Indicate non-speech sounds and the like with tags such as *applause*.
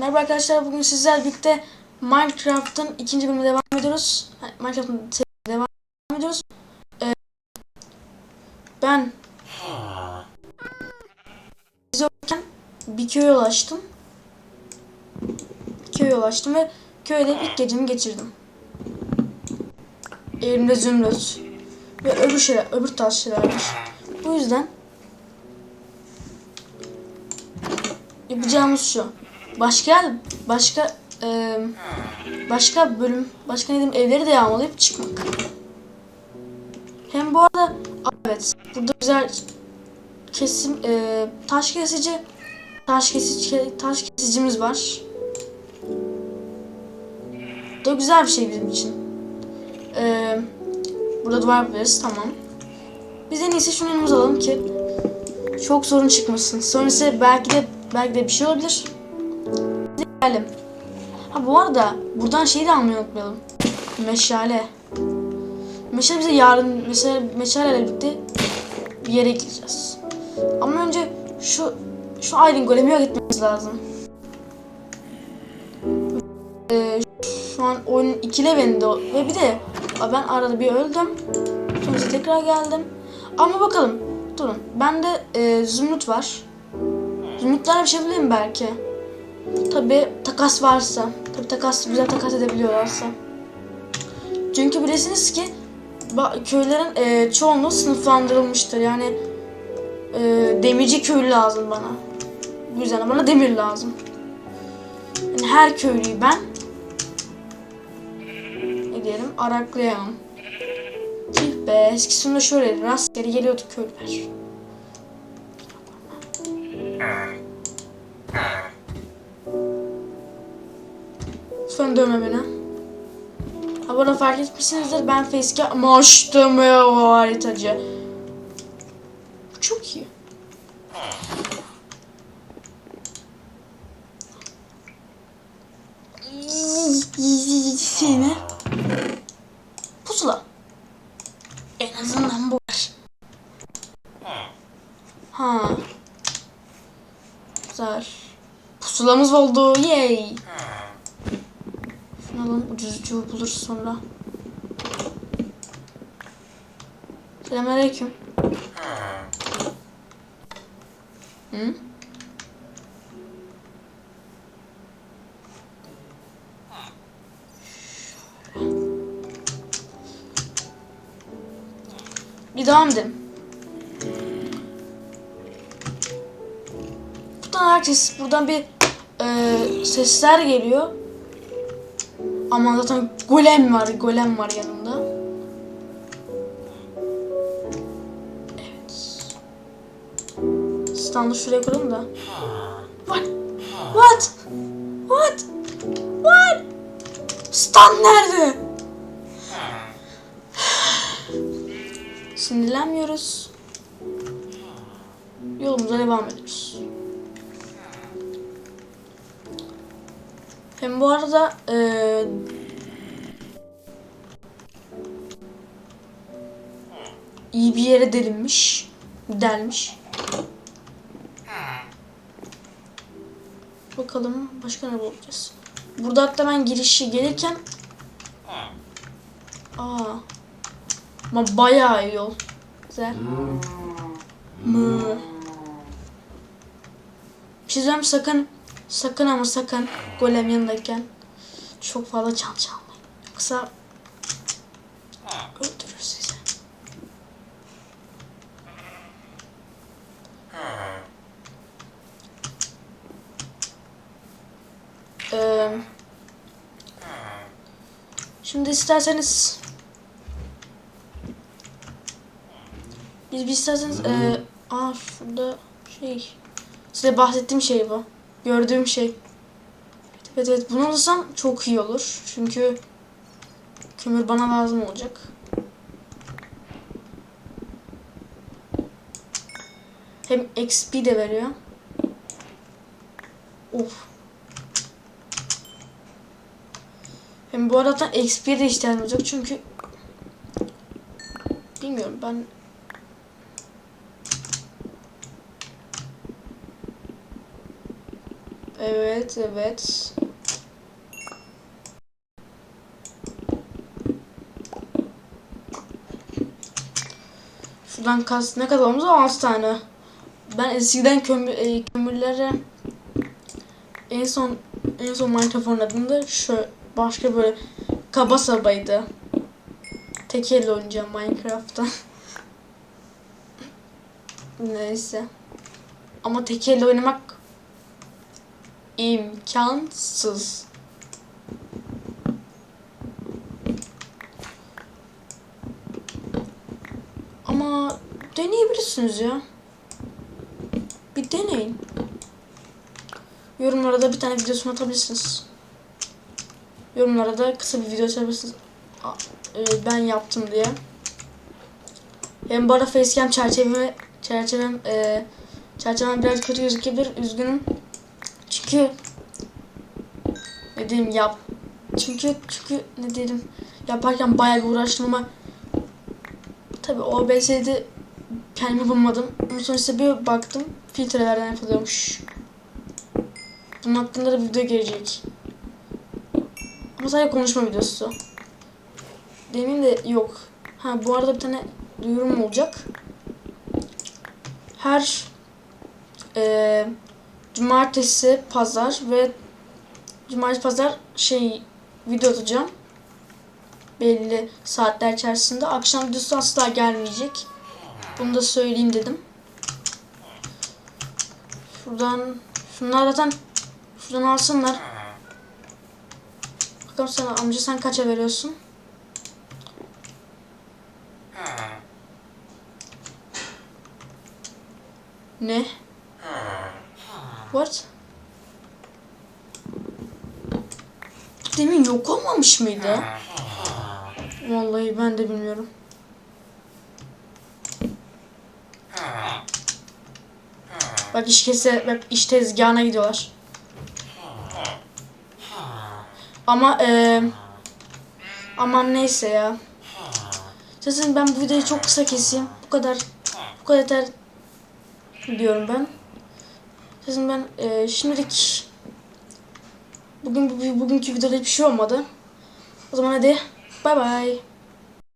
Merhaba arkadaşlar bugün sizlerle birlikte Minecraft'ın ikinci bölümüne devam ediyoruz. Minecraft'ın devam ediyoruz. Ee, ben biz yokken bir köye ulaştım. Köye ulaştım ve köyde ilk gecemi geçirdim. Elimde zümrüt ve öbür şeyler, öbür tarz şeyler var. Bu yüzden yapacağımız şu. Başka başka e, başka bölüm, başka ne diyeyim evleri de yağmalayıp çıkmak. Hem bu arada evet burada güzel kesim e, taş kesici taş kesici taş kesicimiz var. Bu da güzel bir şey bizim için. E, burada duvar yapabiliriz tamam. Biz en iyisi şunu alalım ki çok sorun çıkmasın. Sonrası belki de belki de bir şey olabilir. Geldim. Ha bu arada buradan şeyi de almayı unutmayalım. Meşale. Meşale bize yarın mesela meşaleyle birlikte bir yere gideceğiz. Ama önce şu şu Iron Golem'i yok etmemiz lazım. Ee, şu an oyunun iki levelinde o- ve bir de ben arada bir öldüm. Sonra tekrar geldim. Ama bakalım. Durun. Bende e, zümrüt var. Zümrütlerle bir şey yapabilirim belki. Tabi takas varsa. Tabi takas güzel takas edebiliyorlarsa. Çünkü bilesiniz ki köylerin e, çoğunluğu sınıflandırılmıştır. Yani e, demirci köylü lazım bana. Bu yüzden bana demir lazım. Yani her köylüyü ben ne diyelim araklayamam. Tüh be eskisinde şöyle rastgele geliyordu köylüler. Lütfen dövme beni. Ha bana fark etmişsinizdir ben facecam açtım ya o haritacı. Çok iyi. Seni. Pusula. En azından bu var. Ha. Güzel. Pusulamız oldu. Yay. Alalım. Ucuz ucuz buluruz sonra. Selamünaleyküm. Hı? Bir devam edelim. Buradan herkes buradan bir e, sesler geliyor. Ama zaten golem var, golem var yanında. Evet. Standı şuraya koyalım da. What? What? What? What? Stand nerede? Sinirlenmiyoruz. Yolumuza devam ediyoruz. Hem bu arada eee iyi bir yere delinmiş. Delmiş. Bakalım başka ne bulacağız. Burada hatta ben girişi gelirken Aa. Ama bayağı iyi yol. Güzel. Mı. Bir şey sakın sakın ama sakın golem yanındayken çok fazla çal çalmayın. Yoksa öldürür sizi. Ee, şimdi isterseniz biz bir isterseniz e, aa şurada şey size bahsettiğim şey bu. Gördüğüm şey. Evet evet bunu alırsam çok iyi olur. Çünkü kömür bana lazım olacak. Hem XP de veriyor. Of. Hem bu arada XP'ye de ihtiyacım olacak çünkü bilmiyorum ben Evet, evet. Şuradan kas ne olmuş? 6 tane. Ben eskiden kömür, e, kömürlere en son en son Minecraft oynadığımda şu başka böyle kaba sabaydı. Tek elle oynayacağım Minecraft'ta. *laughs* Neyse. Ama tek elle oynamak imkansız. Ama deneyebilirsiniz ya. Bir deneyin. Yorumlara da bir tane videosunu atabilirsiniz. Yorumlara da kısa bir video atabilirsiniz. E, Ben yaptım diye. Hem bu arada facecam çerçeveme çerçevem e, çerçevem biraz kötü gözükebilir. Üzgünüm. Çünkü ne diyeyim yap. Çünkü çünkü ne diyelim yaparken bayağı bir uğraştım ama tabi OBS'de kendimi bulmadım. Ama sonra işte bir baktım filtrelerden yapılıyormuş. Bunun hakkında da bir video gelecek. Ama sadece konuşma videosu. Demin de yok. Ha bu arada bir tane duyurum olacak. Her eee cumartesi, pazar ve cumartesi, pazar şey video atacağım. Belli saatler içerisinde. Akşam videosu asla gelmeyecek. Bunu da söyleyeyim dedim. Şuradan şunlar zaten şuradan alsınlar. Bakalım sana amca sen kaça veriyorsun? Ne? What? Demin yok olmamış mıydı? Vallahi ben de bilmiyorum. Bak iş kese, bak iş tezgahına gidiyorlar. Ama eee aman neyse ya. Zaten ben bu videoyu çok kısa keseyim. Bu kadar bu kadar yeter diyorum ben. Zaten ben eee şimdilik bugün bu- bugünkü videoda hiçbir şey olmadı. O zaman hadi bay bay.